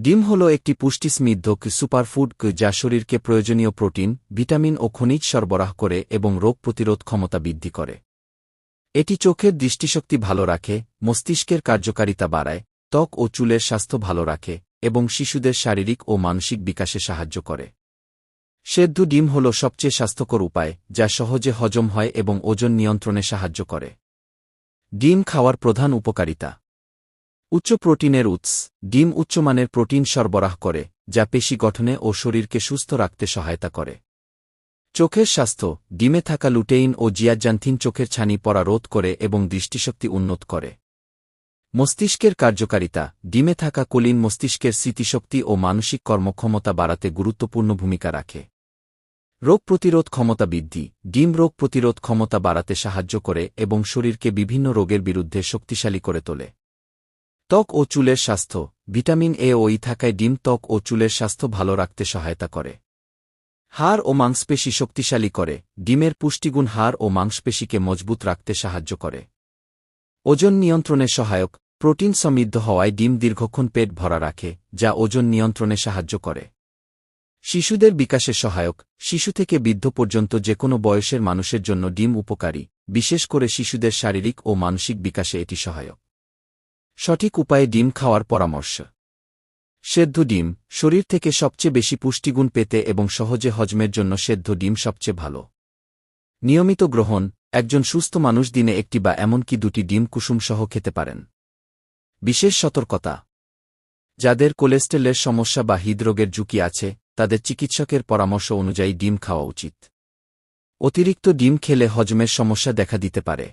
ডিম হল একটি পুষ্টি সুপারফুড যা শরীরকে প্রয়োজনীয় প্রোটিন, ভিটামিন ও খনিজ সরবরাহ করে এবং রোগ প্রতিরোধ ক্ষমতা বৃদ্ধি করে। এটি চোখের দৃষ্টিশক্তি ভালো রাখে, মস্তিষ্কের কার্যকারিতা বাড়ায়, ত্বক ও চুলের স্বাস্থ্য ভালো রাখে, এবং শিশুদের শারীরিক ও মানসিক বিকাশে সাহায্য করে। সেদ্ধ ডিম হল সবচেয়ে স্বাস্থ্যকর উপায়, যা সহজে হজম হয় এবং ওজন নিয়ন্ত্রণে সাহায্য করে। ডিম খাওয়ার প্রধান উপকারিতা। উচ্চ প্রোটিনের উৎস, ডিম উচ্চমানের প্রোটিন সরবরাহ করে, যা পেশি গঠনে ও শরীরকে সুস্থ রাখতে সহায়তা করে। চোখের স্বাস্থ্য, ডিমে থাকা লুটেইন ও জিয়াজান্থিন চোখের ছানি পড়া রোধ করে এবং দৃষ্টিশক্তি উন্নত করে। মস্তিষ্কের কার্যকারিতা, ডিমে থাকা কলিন মস্তিষ্কের স্মৃতিশক্তি ও মানসিক কর্মক্ষমতা বাড়াতে গুরুত্বপূর্ণ ভূমিকা রাখে। রোগ প্রতিরোধ ক্ষমতা বৃদ্ধি, ডিম রোগ প্রতিরোধ ক্ষমতা বাড়াতে সাহায্য করে এবং শরীরকে বিভিন্ন রোগের বিরুদ্ধে শক্তিশালী করে তোলে। ত্বক ও চুলের স্বাস্থ্য, ভিটামিন এ ও ই থাকায় ডিম ত্বক ও চুলের স্বাস্থ্য ভালো রাখতে সহায়তা করে। হাড় ও মাংসপেশি শক্তিশালী করে, ডিমের পুষ্টিগুণ হাড় ও মাংসপেশিকে মজবুত রাখতে সাহায্য করে। ওজন নিয়ন্ত্রণে সহায়ক, প্রোটিন সমৃদ্ধ হওয়ায় ডিম দীর্ঘক্ষণ পেট ভরা রাখে, যা ওজন নিয়ন্ত্রণে সাহায্য করে। শিশুদের বিকাশে সহায়ক, শিশু থেকে বৃদ্ধ পর্যন্ত যে কোনো বয়সের মানুষের জন্য ডিম উপকারী, বিশেষ করে শিশুদের শারীরিক ও মানসিক বিকাশে এটি সহায়ক। সঠিক উপায়ে ডিম খাওয়ার পরামর্শ। সেদ্ধ ডিম শরীর থেকে সবচেয়ে বেশি পুষ্টিগুণ পেতে এবং সহজে হজমের জন্য সেদ্ধ ডিম সবচেয়ে ভালো। নিয়মিত গ্রহণ, একজন সুস্থ মানুষ দিনে একটি বা এমনকি দুটি ডিম কুসুম সহ খেতে পারেন। বিশেষ সতর্কতা। যাদের কোলেস্টেলের সমস্যা বা হৃদরোগের ঝুঁকি আছে, তাদের চিকিৎসকের পরামর্শ অনুযায়ী ডিম খাওয়া উচিত। অতিরিক্ত ডিম খেলে হজমের সমস্যা দেখা দিতে পারে।